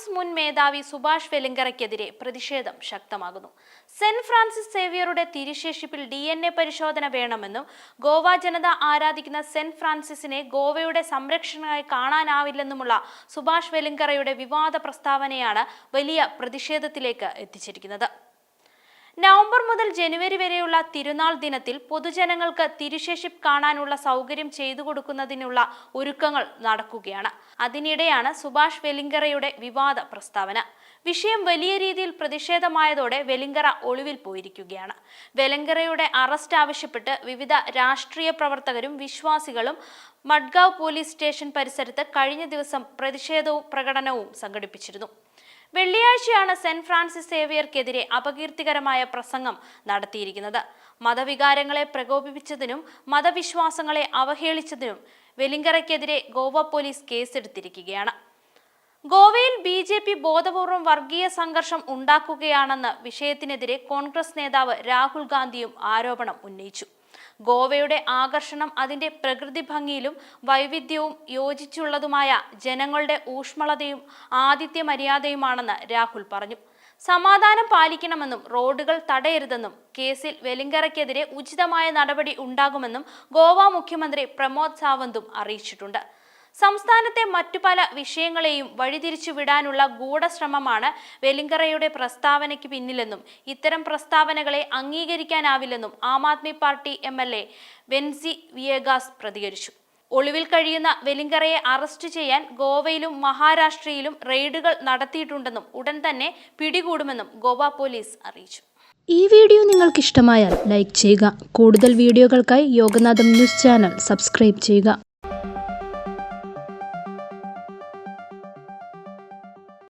Francis മുൻ മേധാവി സുഭാഷ് വെലിങ്കറയ്ക്കെതിരെ പ്രതിഷേധം ശക്തമാകുന്നു. സെന്റ് ഫ്രാൻസിസ് സേവിയറുടെ തിരിശേഷിപ്പിൽ ഡി എൻ എ പരിശോധന വേണമെന്നും ഗോവ ജനത ആരാധിക്കുന്ന സെന്റ് ഫ്രാൻസിസിനെ ഗോവയുടെ സംരക്ഷണമായി കാണാനാവില്ലെന്നുമുള്ള സുഭാഷ് വെലിങ്കറയുടെ വിവാദ പ്രസ്താവനയാണ് വലിയ പ്രതിഷേധത്തിലേക്ക് എത്തിച്ചിരിക്കുന്നത്. നവംബർ മുതൽ ജനുവരി വരെയുള്ള തിരുനാൾ ദിനത്തിൽ പൊതുജനങ്ങൾക്ക് തിരുശേഷിപ്പ് കാണാനുള്ള സൗകര്യം ചെയ്തു കൊടുക്കുന്നതിനുള്ള ഒരുക്കങ്ങൾ നടക്കുകയാണ്. അതിനിടെയാണ് സുഭാഷ് വെലിങ്കറയുടെ വിവാദ പ്രസ്താവന. വിഷയം വലിയ രീതിയിൽ പ്രതിഷേധമായതോടെ വെലിങ്കറ ഒളിവിൽ പോയിരിക്കുകയാണ്. വെലിങ്കറയുടെ അറസ്റ്റ് ആവശ്യപ്പെട്ട് വിവിധ രാഷ്ട്രീയ പ്രവർത്തകരും വിശ്വാസികളും മഡ്ഗാവ് പോലീസ് സ്റ്റേഷൻ പരിസരത്ത് കഴിഞ്ഞ ദിവസം പ്രതിഷേധവും പ്രകടനവും സംഘടിപ്പിച്ചിരുന്നു. വെള്ളിയാഴ്ചയാണ് സെന്റ് ഫ്രാൻസിസ് സേവിയർക്കെതിരെ അപകീർത്തികരമായ പ്രസംഗം നടത്തിയിരിക്കുന്നത്. മതവികാരങ്ങളെ പ്രകോപിപ്പിച്ചതിനും മതവിശ്വാസങ്ങളെ അവഹേളിച്ചതിനും വെലിങ്കറയ്ക്കെതിരെ ഗോവ പോലീസ് കേസെടുത്തിരിക്കുകയാണ്. ഗോവയിൽ ബി ജെ പി ബോധപൂർവം വർഗീയ സംഘർഷം ഉണ്ടാക്കുകയാണെന്ന വിഷയത്തിനെതിരെ കോൺഗ്രസ് നേതാവ് രാഹുൽ ഗാന്ധിയും ആരോപണം ഉന്നയിച്ചു. ഗോവയുടെ ആകർഷണം അതിന്റെ പ്രകൃതി ഭംഗിയിലും വൈവിധ്യവും യോജിച്ചുള്ളതുമായ ജനങ്ങളുടെ ഊഷ്മളതയും ആതിഥ്യ മര്യാദയുമാണെന്ന് രാഹുൽ പറഞ്ഞു. സമാധാനം പാലിക്കണമെന്നും റോഡുകൾ തടയരുതെന്നും കേസിൽ വെലിങ്കറയ്ക്കെതിരെ ഉചിതമായ നടപടി ഉണ്ടാകുമെന്നും ഗോവ മുഖ്യമന്ത്രി പ്രമോദ് സാവന്തും അറിയിച്ചിട്ടുണ്ട്. സംസ്ഥാനത്തെ മറ്റു പല വിഷയങ്ങളെയും വഴിതിരിച്ചു വിടാനുള്ള ഗൂഢശ്രമമാണ് വെലിങ്കറയുടെ പ്രസ്താവനയ്ക്ക് പിന്നിലെന്നും ഇത്തരം പ്രസ്താവനകളെ അംഗീകരിക്കാനാവില്ലെന്നും Aam Aadmi Party M L A Venzy Viegas പ്രതികരിച്ചു. ഒളിവിൽ കഴിയുന്ന വെലിങ്കറയെ അറസ്റ്റ് ചെയ്യാൻ ഗോവയിലും മഹാരാഷ്ട്രയിലും റെയ്ഡുകൾ നടത്തിയിട്ടുണ്ടെന്നും ഉടൻ തന്നെ പിടികൂടുമെന്നും ഗോവ പോലീസ് അറിയിച്ചു. ഈ വീഡിയോ നിങ്ങൾക്ക് ഇഷ്ടമായാൽ ലൈക്ക് ചെയ്യുക. കൂടുതൽ വീഡിയോകൾക്കായി യോഗനാഥം ന്യൂസ് ചാനൽ സബ്സ്ക്രൈബ് ചെയ്യുക.